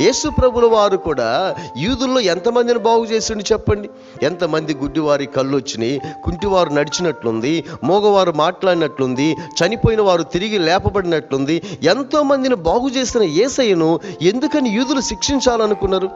యేసు ప్రభుల వారు కూడా యూదుల్లో ఎంతమందిని బాగు చేసిండు చెప్పండి? ఎంతమంది గుడ్డివారి కళ్ళు వచ్చినాయి కుంటివారు నడిచినట్లుంది మోగవారు మాట్లాడినట్లుంది చనిపోయిన వారు తిరిగి లేపబడినట్లుంది ఎంతోమందిని బాగు చేసిన ఏసయ్యను ఎందుకని యూదులు శిక్షించాలనుకున్నారు?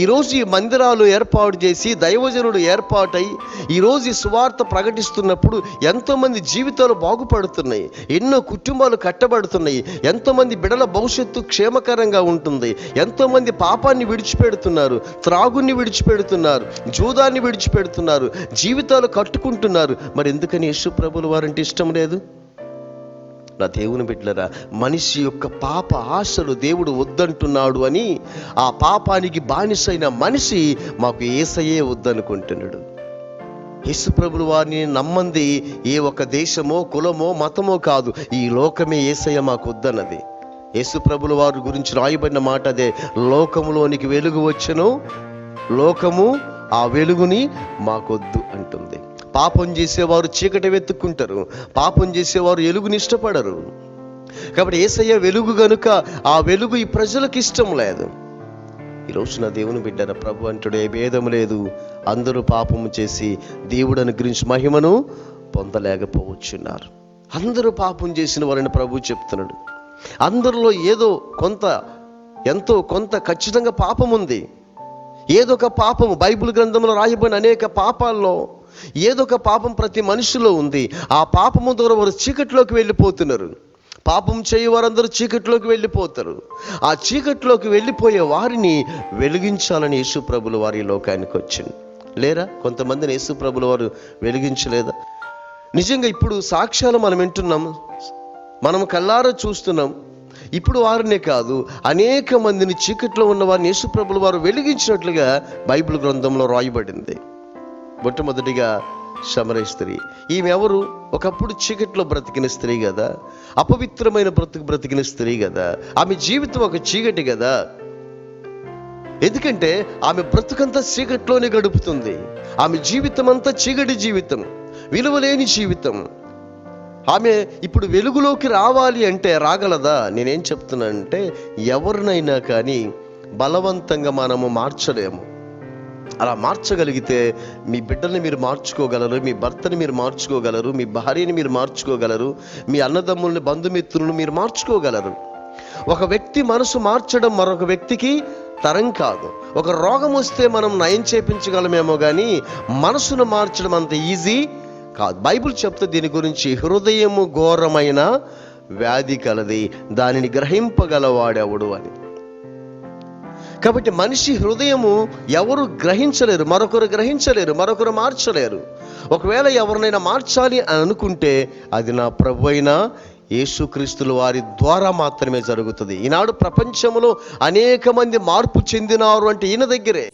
ఈరోజు ఈ మందిరాలు ఏర్పాటు చేసి దైవజనుడు ఏర్పాటై ఈరోజు ఈ సువార్త ప్రకటిస్తున్నప్పుడు ఎంతోమంది జీవితాలు బాగుపడుతున్నాయి ఎన్నో కుటుంబాలు కట్టబడుతున్నాయి ఎంతోమంది బిడల భవిష్యత్తు క్షేమకరంగా ఉంటుంది ఎంతోమంది పాపాన్ని విడిచిపెడుతున్నారు త్రాగుని విడిచిపెడుతున్నారు జూదాన్ని విడిచిపెడుతున్నారు జీవితాలు కట్టుకుంటున్నారు. మరి ఎందుకని యేసు ప్రభులు వారంటే ఇష్టం లేదు? నా దేవుని బిడ్డలరా మనిషి యొక్క పాప ఆశలు దేవుడు వద్దంటున్నాడు అని ఆ పాపానికి బానిసైన మనిషి మాకు ఏసయే వద్దనుకుంటున్నాడు. యేసు ప్రభులు వారిని నమ్మంది ఏ ఒక దేశమో కులమో మతమో కాదు ఈ లోకమే ఏసయ్య మాకు వద్దన్నది. యేసు ప్రభుల వారి గురించి రాయబడిన మాట అదే లోకములోనికి వెలుగు వచ్చెను లోకము ఆ వెలుగుని మాకొద్దు అంటుంది. పాపం చేసేవారు చీకటి వెతుక్కుంటారు. పాపం చేసేవారు ఎలుగుని ఇష్టపడరు కాబట్టి ఏసయ్య వెలుగు గనుక ఆ వెలుగు ఈ ప్రజలకు ఇష్టం లేదు. ఈరోజు నా దేవుని బిడ్డన ప్రభు అంటుడు ఏ భేదం లేదు. అందరూ పాపము చేసి దేవుడు అనుగ్రహించి మహిమను పొందలేకపోవచ్చున్నారు. అందరూ పాపం చేసిన వారిని ప్రభు చెప్తున్నాడు. అందరిలో ఏదో కొంత ఎంతో కొంత ఖచ్చితంగా పాపం ఉంది. ఏదో ఒక పాపము బైబిల్ గ్రంథంలో రాయబడిన అనేక పాపాల్లో ఏదో ఒక పాపం ప్రతి మనిషిలో ఉంది ఆ పాపము ద్వారా వారు చీకటిలోకి వెళ్ళిపోతున్నారు. పాపం చేయి వారందరూ చీకటిలోకి వెళ్ళిపోతారు. ఆ చీకటిలోకి వెళ్ళిపోయే వారిని వెలిగించాలని యేసు ప్రభులు వారి లోకానికి వచ్చింది. లేరా? కొంతమందిని యేసు ప్రభులు వారు వెలిగించలేదా? నిజంగా ఇప్పుడు సాక్ష్యాలు మనం వింటున్నాం. మనం కల్లారా చూస్తున్నాం. ఇప్పుడు వారినే కాదు అనేక మందిని చీకట్లో ఉన్న వారిని యేసుప్రభులు వారు వెలిగించినట్లుగా బైబిల్ గ్రంథంలో రాయబడింది. మొట్టమొదటిగా శమర స్త్రీ. ఈమె ఎవరు? ఒకప్పుడు చీకట్లో బ్రతికిన స్త్రీ కదా. అపవిత్రమైన బ్రతుకు బ్రతికిన స్త్రీ కదా. ఆమె జీవితం ఒక చీకటి కదా. ఎందుకంటే ఆమె బ్రతుకంతా చీకట్లోనే గడుపుతుంది. ఆమె జీవితం అంతా చీకటి జీవితం. విలువలేని జీవితం. ఆమె ఇప్పుడు వెలుగులోకి రావాలి అంటే రాగలదా? నేనేం చెప్తున్నానంటే ఎవరినైనా కానీ బలవంతంగా మనము మార్చలేము. అలా మార్చగలిగితే మీ బిడ్డని మీరు మార్చుకోగలరు మీ భర్తని మీరు మార్చుకోగలరు మీ భార్యని మీరు మార్చుకోగలరు మీ అన్నదమ్ముల్ని బంధుమిత్రులను మీరు మార్చుకోగలరు. ఒక వ్యక్తి మనసు మార్చడం మరొక వ్యక్తికి తరం కాదు. ఒక రోగం వస్తే మనం నయం చేపించగలమేమో కానీ మనసును మార్చడం అంత ఈజీ కాదు. బైబిల్ చెప్తే దీని గురించి హృదయము ఘోరమైన వ్యాధి కలది. దానిని గ్రహింపగలవాడెవడు అని. కాబట్టి మనిషి హృదయము ఎవరు గ్రహించలేరు మరొకరు గ్రహించలేరు మరొకరు మార్చలేరు. ఒకవేళ ఎవరినైనా మార్చాలి అని అనుకుంటే అది నా ప్రభు అయినా యేసుక్రీస్తుల వారి ద్వారా మాత్రమే జరుగుతుంది. ఈనాడు ప్రపంచంలో అనేక మంది మార్పు చెందినారు అంటే ఈయన దగ్గరే.